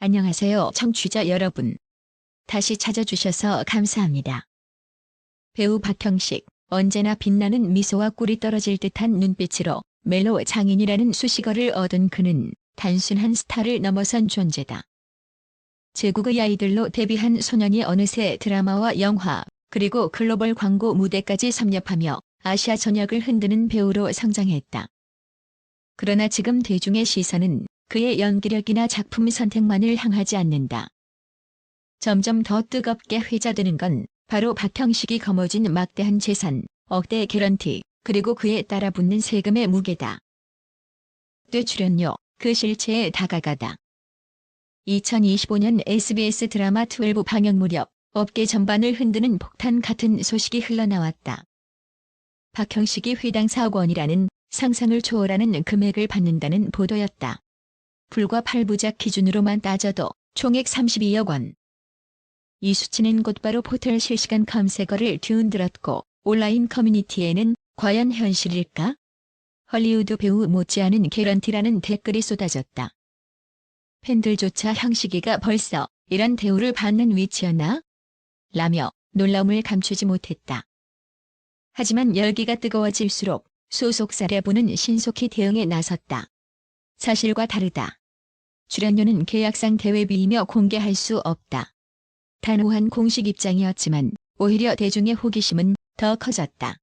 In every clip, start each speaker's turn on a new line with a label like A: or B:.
A: 안녕하세요, 청취자 여러분. 다시 찾아주셔서 감사합니다. 배우 박형식, 언제나 빛나는 미소와 꿀이 떨어질 듯한 눈빛으로 멜로 장인이라는 수식어를 얻은 그는 단순한 스타를 넘어선 존재다. 제국의 아이들로 데뷔한 소년이 어느새 드라마와 영화, 그리고 글로벌 광고 무대까지 섭렵하며 아시아 전역을 흔드는 배우로 성장했다. 그러나 지금 대중의 시선은 그의 연기력이나 작품 선택만을 향하지 않는다. 점점 더 뜨겁게 회자되는 건 바로 박형식이 거머쥔 막대한 재산, 억대 개런티, 그리고 그에 따라 붙는 세금의 무게다. 뇌 출연료, 그 실체에 다가가다. 2025년 SBS 드라마 12 방영 무렵 업계 전반을 흔드는 폭탄 같은 소식이 흘러나왔다. 박형식이 회당 4억 원이라는 상상을 초월하는 금액을 받는다는 보도였다. 불과 8부작 기준으로만 따져도 총액 32억 원. 이 수치는 곧바로 포털 실시간 검색어를 뒤흔들었고 온라인 커뮤니티에는 과연 현실일까? 헐리우드 배우 못지않은 개런티라는 댓글이 쏟아졌다. 팬들조차 형식이가 벌써 이런 대우를 받는 위치였나? 라며 놀라움을 감추지 못했다. 하지만 열기가 뜨거워질수록 소속 사례부는 신속히 대응에 나섰다. 사실과 다르다. 출연료는 계약상 대외비이며 공개할 수 없다. 단호한 공식 입장이었지만 오히려 대중의 호기심은 더 커졌다.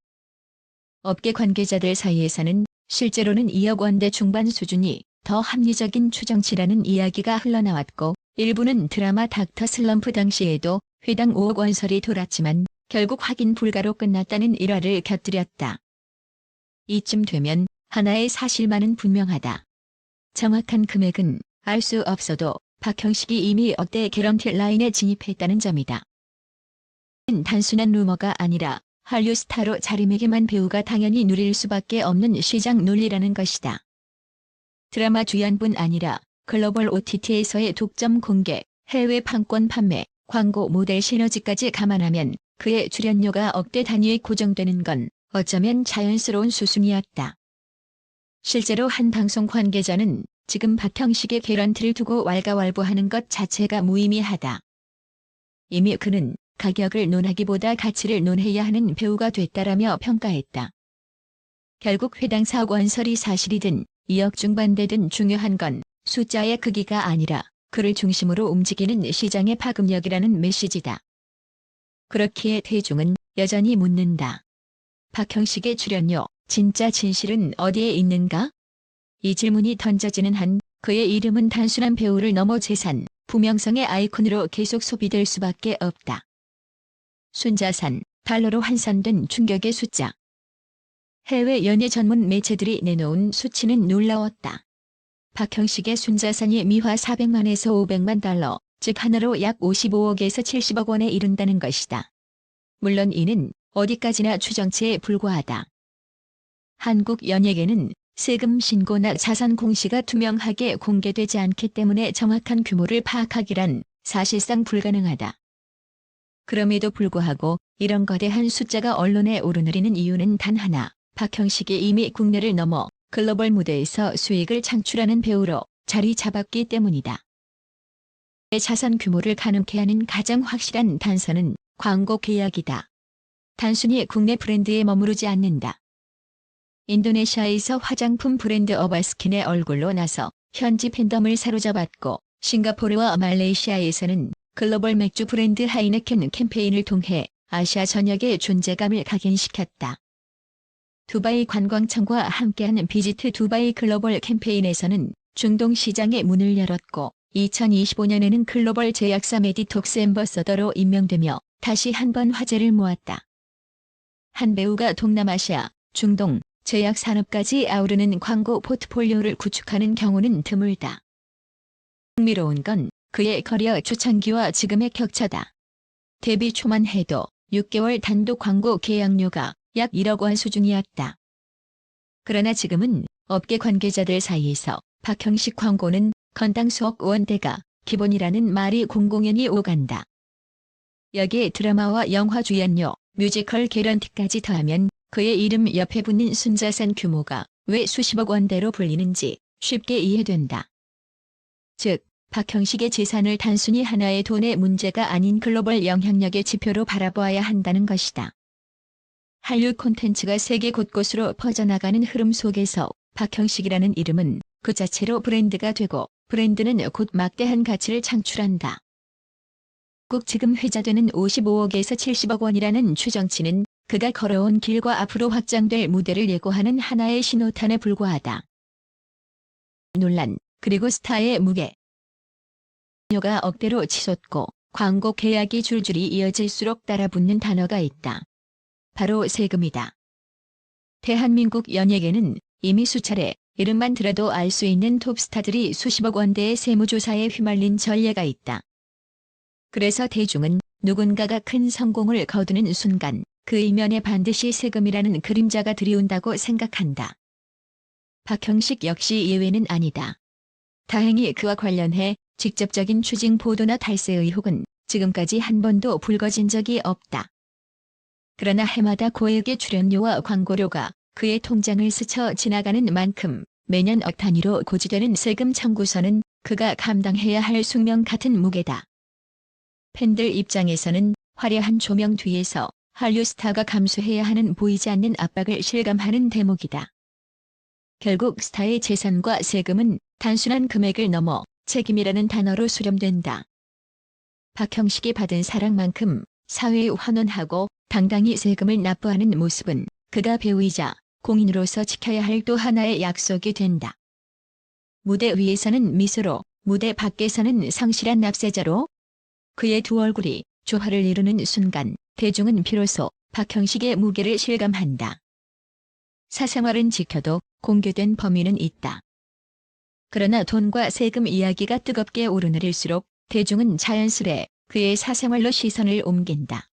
A: 업계 관계자들 사이에서는 실제로는 2억 원대 중반 수준이 더 합리적인 추정치라는 이야기가 흘러나왔고 일부는 드라마 닥터 슬럼프 당시에도 회당 5억 원설이 돌았지만 결국 확인 불가로 끝났다는 일화를 곁들였다. 이쯤 되면 하나의 사실만은 분명하다. 정확한 금액은 알 수 없어도 박형식이 이미 억대 개런티 라인에 진입했다는 점이다. 단순한 루머가 아니라 한류 스타로 자리매김한 배우가 당연히 누릴 수밖에 없는 시장 논리라는 것이다. 드라마 주연뿐 아니라 글로벌 OTT에서의 독점 공개, 해외 판권 판매, 광고 모델 시너지까지 감안하면 그의 출연료가 억대 단위에 고정되는 건 어쩌면 자연스러운 수순이었다. 실제로 한 방송 관계자는 지금 박형식의 개런티를 두고 왈가왈부하는 것 자체가 무의미하다. 이미 그는 가격을 논하기보다 가치를 논해야 하는 배우가 됐다라며 평가했다. 결국 회당 4억 원설이 사실이든 2억 중반대든 중요한 건 숫자의 크기가 아니라 그를 중심으로 움직이는 시장의 파급력이라는 메시지다. 그렇기에 대중은 여전히 묻는다. 박형식의 출연료, 진짜 진실은 어디에 있는가? 이 질문이 던져지는 한 그의 이름은 단순한 배우를 넘어 재산, 부명성의 아이콘으로 계속 소비될 수밖에 없다. 순자산, 달러로 환산된 충격의 숫자. 해외 연예 전문 매체들이 내놓은 수치는 놀라웠다. 박형식의 순자산이 미화 400만에서 500만 달러, 즉 하나로 약 55억에서 70억 원에 이른다는 것이다. 물론 이는 어디까지나 추정치에 불과하다. 한국 연예계는 세금 신고나 자산 공시가 투명하게 공개되지 않기 때문에 정확한 규모를 파악하기란 사실상 불가능하다. 그럼에도 불구하고 이런 거대한 숫자가 언론에 오르내리는 이유는 단 하나, 박형식이 이미 국내를 넘어 글로벌 무대에서 수익을 창출하는 배우로 자리 잡았기 때문이다. 자산 규모를 가능케 하는 가장 확실한 단서는 광고 계약이다. 단순히 국내 브랜드에 머무르지 않는다. 인도네시아에서 화장품 브랜드 어바스킨의 얼굴로 나서 현지 팬덤을 사로잡았고 싱가포르와 말레이시아에서는 글로벌 맥주 브랜드 하이네켄 캠페인을 통해 아시아 전역의 존재감을 각인시켰다. 두바이 관광청과 함께하는 비지트 두바이 글로벌 캠페인에서는 중동 시장의 문을 열었고 2025년에는 글로벌 제약사 메디톡스 엠버서더로 임명되며 다시 한 번 화제를 모았다. 한 배우가 동남아시아, 중동, 제약 산업까지 아우르는 광고 포트폴리오를 구축하는 경우는 드물다. 흥미로운 건 그의 커리어 초창기와 지금의 격차다. 데뷔 초만 해도 6개월 단독 광고 계약료가 약 1억 원 수준이었다. 그러나 지금은 업계 관계자들 사이에서 박형식 광고는 건당 수억 원대가 기본이라는 말이 공공연히 오간다. 여기에 드라마와 영화 주연료, 뮤지컬 개런티까지 더하면 그의 이름 옆에 붙는 순자산 규모가 왜 수십억 원대로 불리는지 쉽게 이해된다. 즉, 박형식의 재산을 단순히 하나의 돈의 문제가 아닌 글로벌 영향력의 지표로 바라보아야 한다는 것이다. 한류 콘텐츠가 세계 곳곳으로 퍼져나가는 흐름 속에서 박형식이라는 이름은 그 자체로 브랜드가 되고 브랜드는 곧 막대한 가치를 창출한다. 꼭 지금 회자되는 55억에서 70억 원이라는 추정치는 그가 걸어온 길과 앞으로 확장될 무대를 예고하는 하나의 신호탄에 불과하다. 논란, 그리고 스타의 무게. 료가 억대로 치솟고 광고 계약이 줄줄이 이어질수록 따라붙는 단어가 있다. 바로 세금이다. 대한민국 연예계는 이미 수차례 이름만 들어도 알 수 있는 톱스타들이 수십억 원대의 세무조사에 휘말린 전례가 있다. 그래서 대중은 누군가가 큰 성공을 거두는 순간 그 이면에 반드시 세금이라는 그림자가 들이운다고 생각한다. 박형식 역시 예외는 아니다. 다행히 그와 관련해 직접적인 추징 보도나 탈세 의혹은 지금까지 한 번도 불거진 적이 없다. 그러나 해마다 고액의 출연료와 광고료가 그의 통장을 스쳐 지나가는 만큼 매년 억 단위로 고지되는 세금 청구서는 그가 감당해야 할 숙명 같은 무게다. 팬들 입장에서는 화려한 조명 뒤에서 한류 스타가 감수해야 하는 보이지 않는 압박을 실감하는 대목이다. 결국 스타의 재산과 세금은 단순한 금액을 넘어 책임이라는 단어로 수렴된다. 박형식이 받은 사랑만큼 사회에 환원하고 당당히 세금을 납부하는 모습은 그가 배우이자 공인으로서 지켜야 할 또 하나의 약속이 된다. 무대 위에서는 미소로, 무대 밖에서는 성실한 납세자로 그의 두 얼굴이 조화를 이루는 순간 대중은 비로소 박형식의 무게를 실감한다. 사생활은 지켜도 공개된 범위는 있다. 그러나 돈과 세금 이야기가 뜨겁게 오르내릴수록 대중은 자연스레 그의 사생활로 시선을 옮긴다.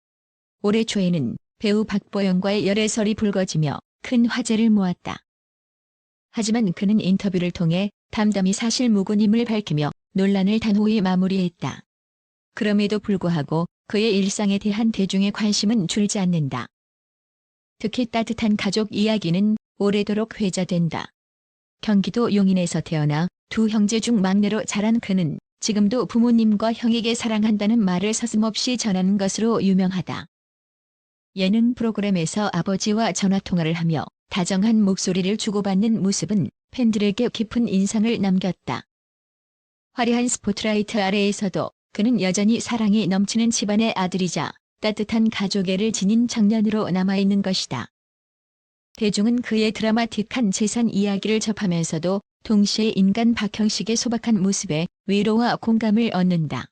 A: 올해 초에는 배우 박보영과의 열애설이 불거지며 큰 화제를 모았다. 하지만 그는 인터뷰를 통해 담담히 사실 무근임을 밝히며 논란을 단호히 마무리했다. 그럼에도 불구하고 그의 일상에 대한 대중의 관심은 줄지 않는다. 특히 따뜻한 가족 이야기는 오래도록 회자된다. 경기도 용인에서 태어나 두 형제 중 막내로 자란 그는 지금도 부모님과 형에게 사랑한다는 말을 서슴없이 전하는 것으로 유명하다. 예능 프로그램에서 아버지와 전화통화를 하며 다정한 목소리를 주고받는 모습은 팬들에게 깊은 인상을 남겼다. 화려한 스포트라이트 아래에서도 그는 여전히 사랑이 넘치는 집안의 아들이자 따뜻한 가족애를 지닌 청년으로 남아있는 것이다. 대중은 그의 드라마틱한 재산 이야기를 접하면서도 동시에 인간 박형식의 소박한 모습에 위로와 공감을 얻는다.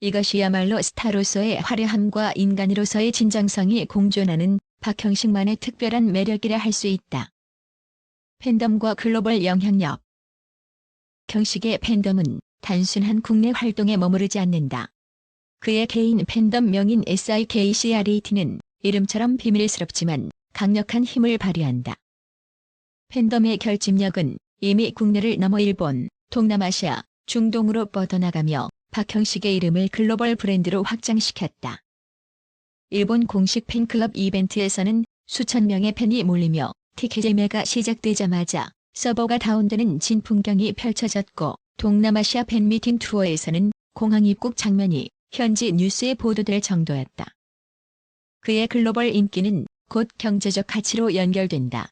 A: 이것이야말로 스타로서의 화려함과 인간으로서의 진정성이 공존하는 박형식만의 특별한 매력이라 할 수 있다. 팬덤과 글로벌 영향력 형식의 팬덤은 단순한 국내 활동에 머무르지 않는다. 그의 개인 팬덤 명인 SIKCRAT는 이름처럼 비밀스럽지만 강력한 힘을 발휘한다. 팬덤의 결집력은 이미 국내를 넘어 일본, 동남아시아, 중동으로 뻗어나가며 박형식의 이름을 글로벌 브랜드로 확장시켰다. 일본 공식 팬클럽 이벤트에서는 수천 명의 팬이 몰리며 티켓 예매가 시작되자마자 서버가 다운되는 진풍경이 펼쳐졌고 동남아시아 팬미팅 투어에서는 공항 입국 장면이 현지 뉴스에 보도될 정도였다. 그의 글로벌 인기는 곧 경제적 가치로 연결된다.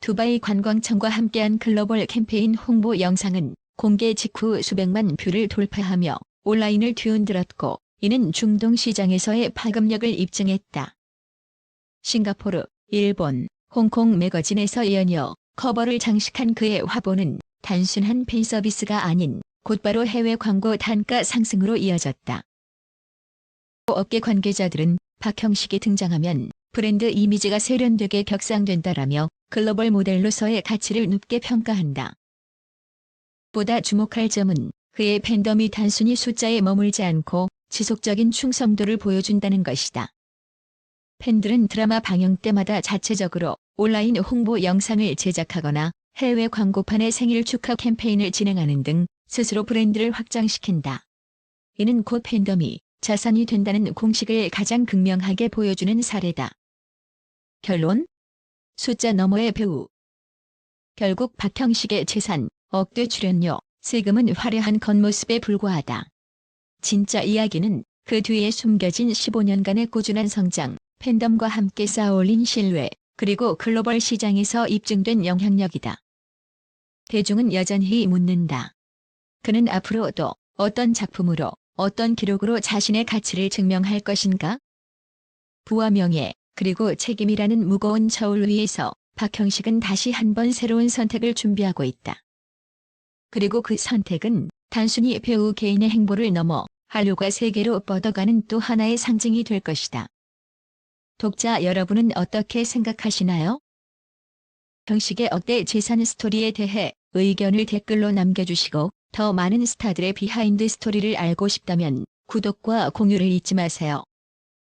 A: 두바이 관광청과 함께한 글로벌 캠페인 홍보 영상은 공개 직후 수백만 뷰를 돌파하며 온라인을 뒤흔들었고 이는 중동 시장에서의 파급력을 입증했다. 싱가포르, 일본, 홍콩 매거진에서 연이어 커버를 장식한 그의 화보는 단순한 팬 서비스가 아닌 곧바로 해외 광고 단가 상승으로 이어졌다. 업계 관계자들은 박형식이 등장하면 브랜드 이미지가 세련되게 격상된다라며 글로벌 모델로서의 가치를 높게 평가한다. 보다 주목할 점은 그의 팬덤이 단순히 숫자에 머물지 않고 지속적인 충성도를 보여준다는 것이다. 팬들은 드라마 방영 때마다 자체적으로 온라인 홍보 영상을 제작하거나 해외 광고판의 생일 축하 캠페인을 진행하는 등 스스로 브랜드를 확장시킨다. 이는 곧 팬덤이 자산이 된다는 공식을 가장 극명하게 보여주는 사례다. 결론? 숫자 너머의 배우. 결국 박형식의 재산, 억대 출연료, 세금은 화려한 겉모습에 불과하다. 진짜 이야기는 그 뒤에 숨겨진 15년간의 꾸준한 성장, 팬덤과 함께 쌓아올린 신뢰, 그리고 글로벌 시장에서 입증된 영향력이다. 대중은 여전히 묻는다. 그는 앞으로도 어떤 작품으로, 어떤 기록으로 자신의 가치를 증명할 것인가? 부와 명예, 그리고 책임이라는 무거운 저울 위에서 박형식은 다시 한번 새로운 선택을 준비하고 있다. 그리고 그 선택은 단순히 배우 개인의 행보를 넘어 한류가 세계로 뻗어가는 또 하나의 상징이 될 것이다. 독자 여러분은 어떻게 생각하시나요? 형식의 억대 재산 스토리에 대해 의견을 댓글로 남겨주시고 더 많은 스타들의 비하인드 스토리를 알고 싶다면 구독과 공유를 잊지 마세요.